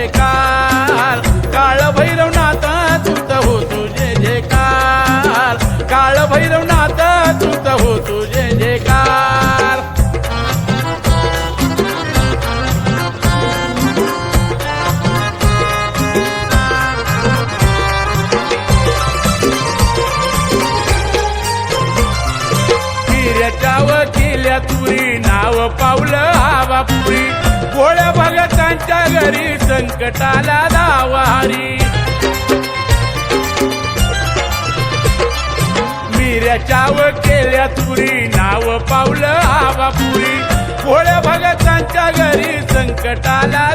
जयकार काळ भैरवनाथ तुत हो तुझे जयकार काळ भैरवनाथ तुत हो तुझे जयकार किल्याच्या वकिल्या तुरी नाव पावलं आवापुरी. गोळ्या भगतांची गटाला संकटाला दावारी मिऱ्याच्याव केल्या तुरी नाव पावलं आवापुरी. गोळ्या भगतांच्या घरी संकटाला